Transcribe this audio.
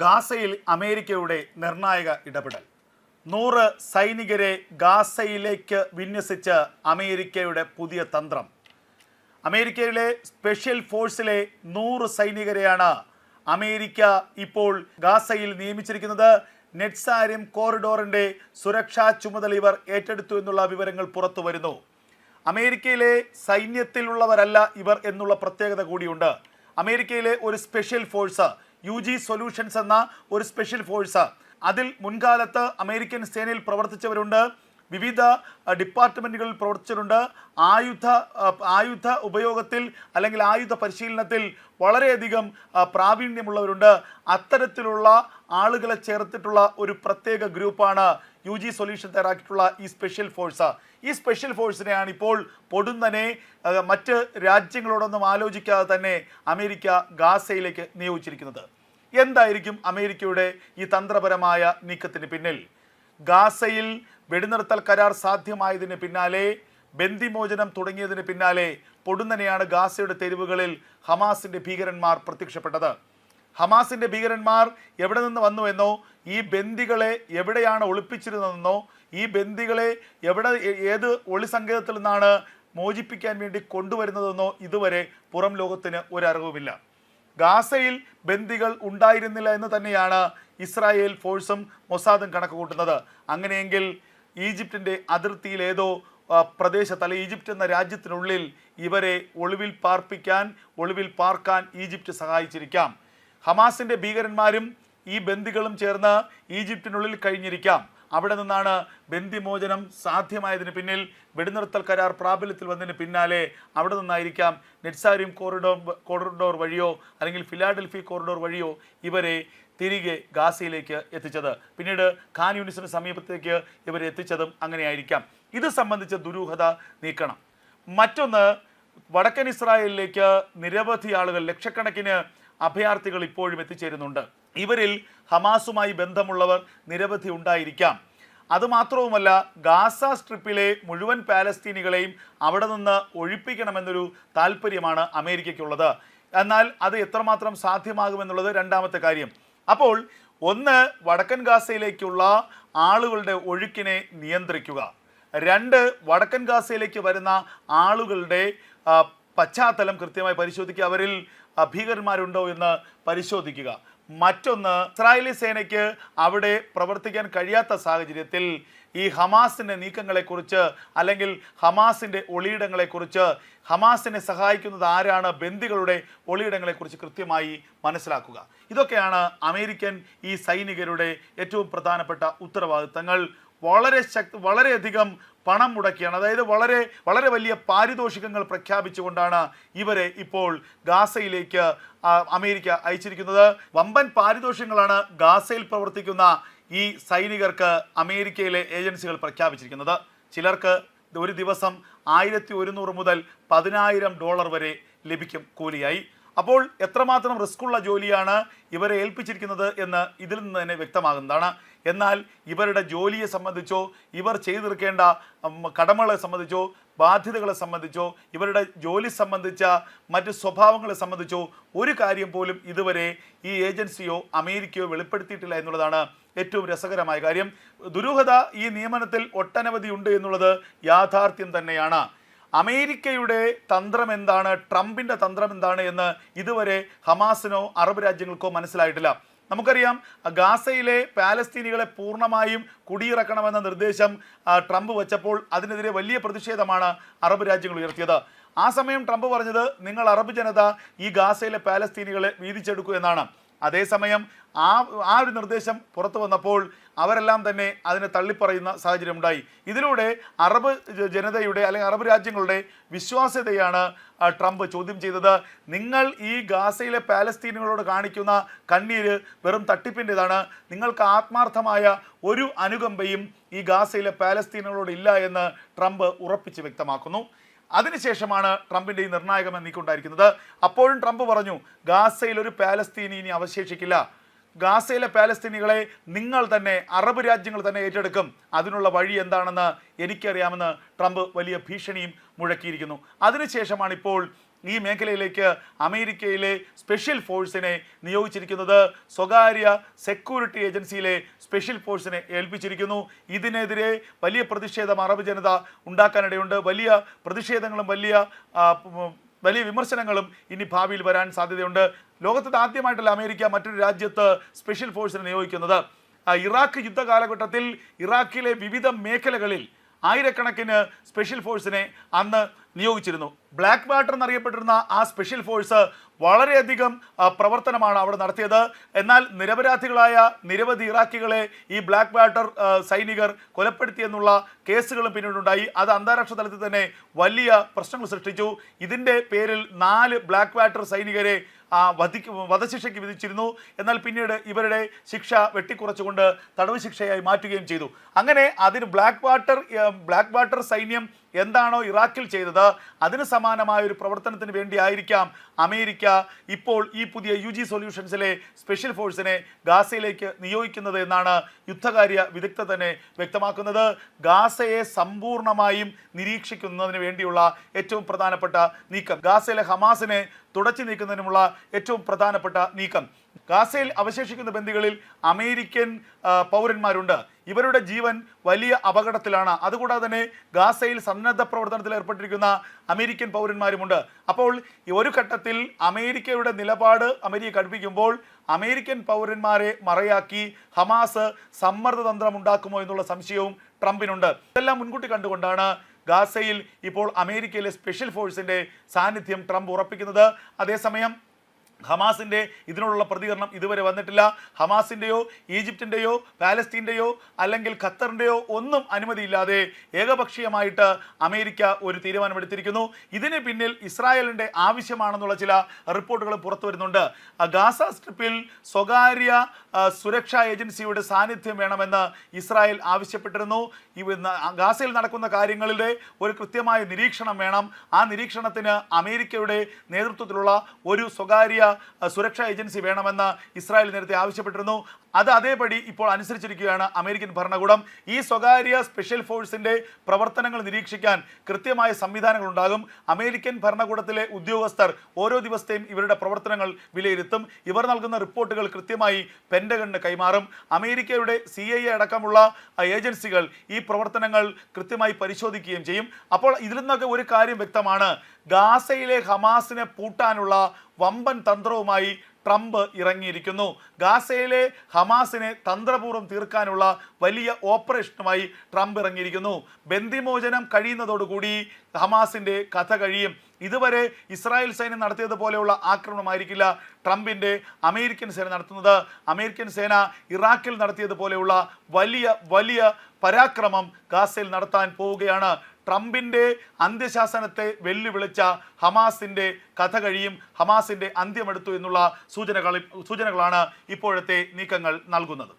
ഗാസയിൽ അമേരിക്കയുടെ നിർണായക ഇടപെടൽ. നൂറ് സൈനികരെ ഗാസയിലേക്ക് വിന്യസിച്ച് അമേരിക്കയുടെ പുതിയ തന്ത്രം. അമേരിക്കയിലെ സ്പെഷ്യൽ ഫോഴ്സിലെ നൂറ് സൈനികരെയാണ് അമേരിക്ക ഇപ്പോൾ ഗാസയിൽ നിയമിച്ചിരിക്കുന്നത്. നെറ്റ്സാരിം കോറിഡോറിന്റെ സുരക്ഷാ ചുമതല ഇവർ ഏറ്റെടുത്തു എന്നുള്ള വിവരങ്ങൾ പുറത്തു വരുന്നു. അമേരിക്കയിലെ സൈന്യത്തിലുള്ളവരല്ല ഇവർ എന്നുള്ള പ്രത്യേകത കൂടിയുണ്ട്. അമേരിക്കയിലെ ഒരു special force U G solutions എന്ന ഒരു സ്പെഷ്യൽ ഫോഴ്സ് അതിൽ മുൻകാലത്ത് അമേരിക്കൻ സേനയിൽ പ്രവർത്തിച്ചവരുണ്ട്. വിവിധ ഡിപ്പാർട്ട്മെന്റുകളിൽ പ്രവർത്തിച്ചിട്ടുണ്ട്. ആയുധ ആയുധ ഉപയോഗത്തിൽ അല്ലെങ്കിൽ ആയുധ പരിശീലനത്തിൽ വളരെയധികം പ്രാവീണ്യമുള്ളവരുണ്ട്. അത്തരത്തിലുള്ള ആളുകളെ ചേർത്തിട്ടുള്ള ഒരു പ്രത്യേക ഗ്രൂപ്പാണ് യു ജി സൊല്യൂഷൻ തയ്യാറാക്കിയിട്ടുള്ള ഈ സ്പെഷ്യൽ ഫോഴ്സ്. ഈ സ്പെഷ്യൽ ഫോഴ്സിനെയാണ് ഇപ്പോൾ പൊടുന്നനെ മറ്റ് രാജ്യങ്ങളോടൊന്നും ആലോചിക്കാതെ തന്നെ അമേരിക്ക ഗാസയിലേക്ക് നിയോഗിച്ചിരിക്കുന്നത്. എന്തായിരിക്കും അമേരിക്കയുടെ ഈ തന്ത്രപരമായ നീക്കത്തിന് പിന്നിൽ? ഗാസയിൽ വെടിനിർത്തൽ കരാർ സാധ്യമായതിന് പിന്നാലെ ബന്ദിമോചനം തുടങ്ങിയതിന് പിന്നാലെ പൊടുന്നനെയാണ് ഗാസയുടെ തെരുവുകളിൽ ഹമാസിന്റെ ഭീകരന്മാർ പ്രത്യക്ഷപ്പെട്ടത്. ഹമാസിന്റെ ഭീകരന്മാർ എവിടെ നിന്ന് വന്നുവെന്നോ ഈ ബന്ദികളെ എവിടെയാണ് ഒളിപ്പിച്ചിരുന്നതെന്നോ ഈ ബന്ദികളെ എവിടെ ഏത് ഒളിസങ്കേതത്തിൽ നിന്നാണ് മോചിപ്പിക്കാൻ വേണ്ടി കൊണ്ടുവരുന്നതെന്നോ ഇതുവരെ പുറം ലോകത്തിന് ഒരറിവുമില്ല ഗാസയിൽ ബന്ദികൾ ഉണ്ടായിരുന്നില്ല എന്ന് തന്നെയാണ് ഇസ്രായേൽ ഫോഴ്സും മൊസാദും കണക്ക് കൂട്ടുന്നത് അങ്ങനെയെങ്കിൽ ഈജിപ്തിന്റെ ആ, പ്രദേശത്ത് അല്ലെങ്കിൽ ഈജിപ്റ്റ് എന്ന രാജ്യത്തിനുള്ളിൽ ഇവരെ ഒളിവിൽ പാർപ്പിക്കാൻ ഒളിവിൽ പാർക്കാൻ ഈജിപ്റ്റ് സഹായിച്ചിരിക്കാം. ഹമാസിന്റെ ഭീകരന്മാരും ഈ ബന്ദികളും ചേർന്ന് ഈജിപ്തിനുള്ളിൽ കഴിഞ്ഞിരിക്കാം. അവിടെ നിന്നാണ് ബന്ദിമോചനം സാധ്യമായതിന് പിന്നിൽ വെടിനിർത്തൽ കരാർ പ്രാബല്യത്തിൽ വന്നതിന് പിന്നാലെ അവിടെ നിന്നായിരിക്കാം നെറ്റ്സാരിയം കോറിഡോർ കോറിഡോർ വഴിയോ അല്ലെങ്കിൽ ഫിലാഡൽഫി കോറിഡോർ വഴിയോ ഇവരെ തിരികെ ഗാസയിലേക്ക് എത്തിച്ചത്. പിന്നീട് ഖാൻ യൂണിസിന് സമീപത്തേക്ക് ഇവരെ എത്തിച്ചതും അങ്ങനെയായിരിക്കാം. ഇത് സംബന്ധിച്ച ദുരൂഹത നീക്കണം. മറ്റൊന്ന് വടക്കൻ ഇസ്രായേലിലേക്ക് നിരവധി ആളുകൾ ലക്ഷക്കണക്കിന് അഭയാർത്ഥികൾ ഇപ്പോഴും എത്തിച്ചേരുന്നുണ്ട്. ഇവരിൽ ഹമാസുമായി ബന്ധമുള്ളവർ നിരവധി ഉണ്ടായിരിക്കാം. അതുമാത്രവുമല്ല ഗാസ സ്ട്രിപ്പിലെ മുഴുവൻ പാലസ്തീനികളെയും അവിടെ നിന്ന് ഒഴിപ്പിക്കണമെന്നൊരു താല്പര്യമാണ് അമേരിക്കയ്ക്കുള്ളത്. എന്നാൽ അത് എത്രമാത്രം സാധ്യമാകുമെന്നുള്ളത് രണ്ടാമത്തെ കാര്യം. അപ്പോൾ ഒന്ന് വടക്കൻ ഗാസയിലേക്കുള്ള ആളുകളുടെ ഒഴുക്കിനെ നിയന്ത്രിക്കുക. രണ്ട് വടക്കൻ ഗാസയിലേക്ക് വരുന്ന ആളുകളുടെ പശ്ചാത്തലം കൃത്യമായി പരിശോധിക്കുക. അവരിൽ ഭീകരന്മാരുണ്ടോ എന്ന് പരിശോധിക്കുക. മറ്റൊന്ന് ഇസ്രായേലി സേനയ്ക്ക് അവിടെ പ്രവർത്തിക്കാൻ കഴിയാത്ത സാഹചര്യത്തിൽ ഈ ഹമാസിന്റെ നീക്കങ്ങളെക്കുറിച്ച് അല്ലെങ്കിൽ ഹമാസിന്റെ ഒളിയിടങ്ങളെക്കുറിച്ച് ഹമാസിനെ സഹായിക്കുന്നത് ആരാണ് ബന്ദികളുടെ ഒളിയിടങ്ങളെക്കുറിച്ച് കൃത്യമായി മനസ്സിലാക്കുക. ഇതൊക്കെയാണ് അമേരിക്കൻ ഈ സൈനികരുടെ ഏറ്റവും പ്രധാനപ്പെട്ട ഉത്തരവാദിത്തങ്ങൾ. വളരെ ശക്തി വളരെയധികം പണം മുടക്കിയാണ്. അതായത് വളരെ വളരെ വലിയ പാരിതോഷികങ്ങൾ പ്രഖ്യാപിച്ചുകൊണ്ടാണ് ഇവരെ ഇപ്പോൾ ഗാസയിലേക്ക് അമേരിക്ക അയച്ചിരിക്കുന്നത്. വമ്പൻ പാരിതോഷികങ്ങളാണ് ഗാസയിൽ പ്രവർത്തിക്കുന്ന ഈ സൈനികർക്ക് അമേരിക്കയിലെ ഏജൻസികൾ പ്രഖ്യാപിച്ചിരിക്കുന്നത്. ചിലർക്ക് ഒരു ദിവസം ആയിരത്തി ഒരുന്നൂറ് മുതൽ പതിനായിരം ഡോളർ വരെ ലഭിക്കും കൂലിയായി. അപ്പോൾ എത്രമാത്രം റിസ്ക്കുള്ള ജോലിയാണ് ഇവരെ ഏൽപ്പിച്ചിരിക്കുന്നത് എന്ന് ഇതിൽ നിന്ന് തന്നെ വ്യക്തമാകുന്നതാണ്. എന്നാൽ ഇവരുടെ ജോലിയെ സംബന്ധിച്ചോ ഇവർ ചെയ്തിരിക്കേണ്ട കടമകളെ സംബന്ധിച്ചോ ബാധ്യതകളെ സംബന്ധിച്ചോ ഇവരുടെ ജോലി സംബന്ധിച്ച മറ്റ് സ്വഭാവങ്ങളെ സംബന്ധിച്ചോ ഒരു കാര്യം പോലും ഇതുവരെ ഈ ഏജൻസിയോ അമേരിക്കയോ വെളിപ്പെടുത്തിയിട്ടില്ല എന്നുള്ളതാണ് ഏറ്റവും രസകരമായ കാര്യം. ദുരൂഹത ഈ നിയമനത്തിൽ ഒട്ടനവധി ഉണ്ട് എന്നുള്ളത് യാഥാർത്ഥ്യം തന്നെയാണ്. അമേരിക്കയുടെ തന്ത്രം എന്താണ്? ട്രംപിന്റെ തന്ത്രം എന്താണ് എന്ന് ഇതുവരെ ഹമാസിനോ അറബ് രാജ്യങ്ങൾക്കോ മനസ്സിലായിട്ടില്ല. നമുക്കറിയാം ഗാസയിലെ പാലസ്തീനികളെ പൂർണമായും കുടിയിറക്കണമെന്ന നിർദ്ദേശം ട്രംപ് വെച്ചപ്പോൾ അതിനെതിരെ വലിയ പ്രതിഷേധമാണ് അറബ് രാജ്യങ്ങൾ ഉയർത്തിയത്. ആ സമയം ട്രംപ് പറഞ്ഞത് നിങ്ങൾ അറബ് ജനത ഈ ഗാസയിലെ പാലസ്തീനികളെ വീതിച്ചെടുക്കൂ എന്നാണ്. അതേസമയം ആ ആ ഒരു നിർദ്ദേശം പുറത്തു വന്നപ്പോൾ അവരെല്ലാം തന്നെ അതിനെ തള്ളിപ്പറയുന്ന സാഹചര്യം ഉണ്ടായി ഇതിലൂടെ അറബ് ജനതയുടെ അല്ലെങ്കിൽ അറബ് രാജ്യങ്ങളുടെ വിശ്വാസ്യതയാണ് ട്രംപ് ചോദ്യം ചെയ്തത്. നിങ്ങൾ ഈ ഗാസയിലെ പാലസ്തീനുകളോട് കാണിക്കുന്ന കണ്ണീര് വെറും തട്ടിപ്പിന്റെതാണ്. നിങ്ങൾക്ക് ആത്മാർത്ഥമായ ഒരു അനുകമ്പയും ഈ ഗാസയിലെ പാലസ്തീനുകളോട് ഇല്ല എന്ന് ട്രംപ് ഉറപ്പിച്ച് വ്യക്തമാക്കുന്നു. അതിനുശേഷമാണ് ട്രംപിന്റെ ഈ നിർണായകം നീക്കുണ്ടായിരിക്കുന്നത്. അപ്പോഴും ട്രംപ് പറഞ്ഞു ഗാസയിൽ ഒരു പാലസ്തീനി ഇനി അവശേഷിക്കില്ല. ഗാസയിലെ പാലസ്തീനികളെ നിങ്ങൾ തന്നെ അറബ് രാജ്യങ്ങൾ തന്നെ ഏറ്റെടുക്കും. അതിനുള്ള വഴി എന്താണെന്ന് എനിക്കറിയാമെന്ന് ട്രംപ് വലിയ ഭീഷണിയും മുഴക്കിയിരിക്കുന്നു. അതിനുശേഷമാണ് ഇപ്പോൾ ഈ മേഖലയിലേക്ക് അമേരിക്കയിലെ സ്പെഷ്യൽ ഫോഴ്സിനെ നിയോഗിച്ചിരിക്കുന്നത് സ്വകാര്യ സെക്യൂരിറ്റി ഏജൻസിയിലെ സ്പെഷ്യൽ ഫോഴ്സിനെ ഏൽപ്പിച്ചിരിക്കുന്നു. ഇതിനെതിരെ വലിയ പ്രതിഷേധം അറബ് ജനത ഉണ്ടാക്കാനിടയുണ്ട്. വലിയ പ്രതിഷേധങ്ങളും വലിയ വലിയ വിമർശനങ്ങളും ഇനി ഭാവിയിൽ വരാൻ സാധ്യതയുണ്ട്. ലോകത്തിൽ ആദ്യമായിട്ടല്ല അമേരിക്ക മറ്റൊരു രാജ്യത്ത് സ്പെഷ്യൽ ഫോഴ്സിനെ നിയോഗിക്കുന്നത്. ഇറാഖ് യുദ്ധ കാലഘട്ടത്തിൽ ഇറാഖിലെ വിവിധ മേഖലകളിൽ ആയിരക്കണക്കിന് സ്പെഷ്യൽ ഫോഴ്സിനെ അന്ന് നിയോഗിച്ചിരുന്നു. ബ്ലാക്ക് വാട്ടർ എന്നറിയപ്പെട്ടിരുന്ന ആ സ്പെഷ്യൽ ഫോഴ്സ് വളരെയധികം പ്രവർത്തനമാണ് അവിടെ നടത്തിയത്. എന്നാൽ നിരപരാധികളായ നിരവധി ഇറാഖികളെ ഈ ബ്ലാക്ക് വാട്ടർ സൈനികർ കൊലപ്പെടുത്തിയെന്നുള്ള കേസുകളും പിന്നീടുണ്ടായി. അത് അന്താരാഷ്ട്ര തലത്തിൽ തന്നെ വലിയ പ്രശ്നങ്ങൾ സൃഷ്ടിച്ചു. ഇതിന്റെ പേരിൽ നാല് ബ്ലാക്ക് വാട്ടർ സൈനികരെ വധിക്ക് വധശിക്ഷയ്ക്ക് വിധിച്ചിരുന്നു. എന്നാൽ പിന്നീട് ഇവരുടെ ശിക്ഷ വെട്ടിക്കുറച്ചുകൊണ്ട് തടവ് ശിക്ഷയായി മാറ്റുകയും ചെയ്തു. അങ്ങനെ അതിന് ബ്ലാക്ക് വാട്ടർ ബ്ലാക്ക് വാട്ടർ സൈന്യം എന്താണോ ഇറാഖിൽ ചെയ്തത് അതിന് സമാനമായ ഒരു പ്രവർത്തനത്തിന് വേണ്ടിയായിരിക്കാം അമേരിക്ക ഇപ്പോൾ ഈ പുതിയ യു ജി സൊല്യൂഷൻസിലെ സ്പെഷ്യൽ ഫോഴ്സിനെ ഗാസയിലേക്ക് നിയോഗിക്കുന്നത് എന്നാണ് യുദ്ധകാര്യ വിദഗ്ധ തന്നെ വ്യക്തമാക്കുന്നത്. ഗാസയെ സമ്പൂർണമായും നിരീക്ഷിക്കുന്നതിന് വേണ്ടിയുള്ള ഏറ്റവും പ്രധാനപ്പെട്ട നീക്കം. ഗാസയിലെ ഹമാസിനെ തുടച്ചു നീക്കുന്നതിനുമുള്ള ഏറ്റവും പ്രധാനപ്പെട്ട നീക്കം. ഗാസയിൽ അവശേഷിക്കുന്ന ബന്ദികളിൽ അമേരിക്കൻ പൗരന്മാരുണ്ട്. ഇവരുടെ ജീവൻ വലിയ അപകടത്തിലാണ്. അതുകൂടാതെ തന്നെ ഗാസയിൽ സന്നദ്ധ പ്രവർത്തനത്തിൽ ഏർപ്പെട്ടിരിക്കുന്ന അമേരിക്കൻ പൗരന്മാരുമുണ്ട്. അപ്പോൾ ഒരു ഘട്ടത്തിൽ അമേരിക്കയുടെ നിലപാട് അമേരിക്ക കടുപ്പിക്കുമ്പോൾ അമേരിക്കൻ പൗരന്മാരെ മറയാക്കി ഹമാസ് സമ്മർദ്ദതന്ത്രം ഉണ്ടാക്കുമോ എന്നുള്ള സംശയവും ട്രംപിനുണ്ട്. ഇതെല്ലാം മുൻകൂട്ടി കണ്ടുകൊണ്ടാണ് ഗാസയിൽ ഇപ്പോൾ അമേരിക്കയിലെ സ്പെഷ്യൽ ഫോഴ്സിന്റെ സാന്നിധ്യം ട്രംപ് ഉറപ്പിക്കുന്നത്. അതേസമയം ഹമാസിന്റെ ഇതിനോടുള്ള പ്രതികരണം ഇതുവരെ വന്നിട്ടില്ല. ഹമാസിന്റെയോ ഈജിപ്തിന്റെയോ പാലസ്തീന്റെയോ അല്ലെങ്കിൽ ഖത്തറിന്റെയോ ഒന്നും അനുമതിയില്ലാതെ ഏകപക്ഷീയമായിട്ട് അമേരിക്ക ഒരു തീരുമാനമെടുത്തിരിക്കുന്നു. ഇതിന് പിന്നിൽ ഇസ്രായേലിന്റെ ആവശ്യമാണെന്നുള്ള ചില റിപ്പോർട്ടുകൾ പുറത്തു വരുന്നുണ്ട്. ഗാസ സ്ട്രിപ്പിൽ സ്വകാര്യ സുരക്ഷാ ഏജൻസിയുടെ സാന്നിധ്യം വേണമെന്ന് ഇസ്രായേൽ ആവശ്യപ്പെട്ടിരുന്നു. ഗാസയിൽ നടക്കുന്ന കാര്യങ്ങളുടെ ഒരു കൃത്യമായ നിരീക്ഷണം വേണം. ആ നിരീക്ഷണത്തിന് അമേരിക്കയുടെ നേതൃത്വത്തിലുള്ള ഒരു സ്വകാര്യ സുരക്ഷാ ഏജൻസി വേണമെന്ന് ഇസ്രായേൽ നേരത്തെ ആവശ്യപ്പെട്ടിരുന്നു. അത് അതേപടി ഇപ്പോൾ അനുസരിച്ചിരിക്കുകയാണ് അമേരിക്കൻ ഭരണകൂടം. ഈ സ്വകാര്യ സ്പെഷ്യൽ ഫോഴ്സിന്റെ പ്രവർത്തനങ്ങൾ നിരീക്ഷിക്കാൻ കൃത്യമായ സംവിധാനങ്ങൾ ഉണ്ടാകും അമേരിക്കൻ ഭരണകൂടത്തിലെ ഉദ്യോഗസ്ഥർ ഓരോ ദിവസത്തെയും ഇവരുടെ പ്രവർത്തനങ്ങൾ വിലയിരുത്തും. ഇവർ നൽകുന്ന റിപ്പോർട്ടുകൾ കൃത്യമായി പെൻഡഗണിന് കൈമാറും. അമേരിക്കയുടെ സി ഐ അടക്കമുള്ള ഏജൻസികൾ ഈ പ്രവർത്തനങ്ങൾ കൃത്യമായി പരിശോധിക്കുകയും ചെയ്യും. അപ്പോൾ ഇതിൽ നിന്നൊക്കെ ഒരു കാര്യം വ്യക്തമാണ്. ഗാസയിലെ ഹമാസിനെ പൂട്ടാനുള്ള വമ്പൻ തന്ത്രവുമായി ട്രംപ് ഇറങ്ങിയിരിക്കുന്നു. ഗാസയിലെ ഹമാസിനെ തന്ത്രപൂർവം തീർക്കാനുള്ള വലിയ ഓപ്പറേഷനുമായി ട്രംപ് ഇറങ്ങിയിരിക്കുന്നു. ബന്ദിമോചനം കഴിയുന്നതോടുകൂടി ഹമാസിന്റെ കഥ കഴിയും. ഇതുവരെ ഇസ്രായേൽ സൈന്യം നടത്തിയതുപോലെയുള്ള ആക്രമണമായിരിക്കില്ല ട്രംപിന്റെ അമേരിക്കൻ സേന നടത്തുന്നത്. അമേരിക്കൻ സേന ഇറാഖിൽ നടത്തിയതുപോലെയുള്ള വലിയ വലിയ പരാക്രമം ഗാസയിൽ നടത്താൻ പോവുകയാണ്. ട്രംപിന്റെ അന്ത്യശാസനത്തെ വെല്ലുവിളിച്ച ഹമാസിന്റെ കഥ കഴിയും. ഹമാസിന്റെ അന്ത്യമെടുത്തു എന്നുള്ള സൂചനകൾ സൂചനകളാണ് ഇപ്പോഴത്തെ നീക്കങ്ങൾ നൽകുന്നത്.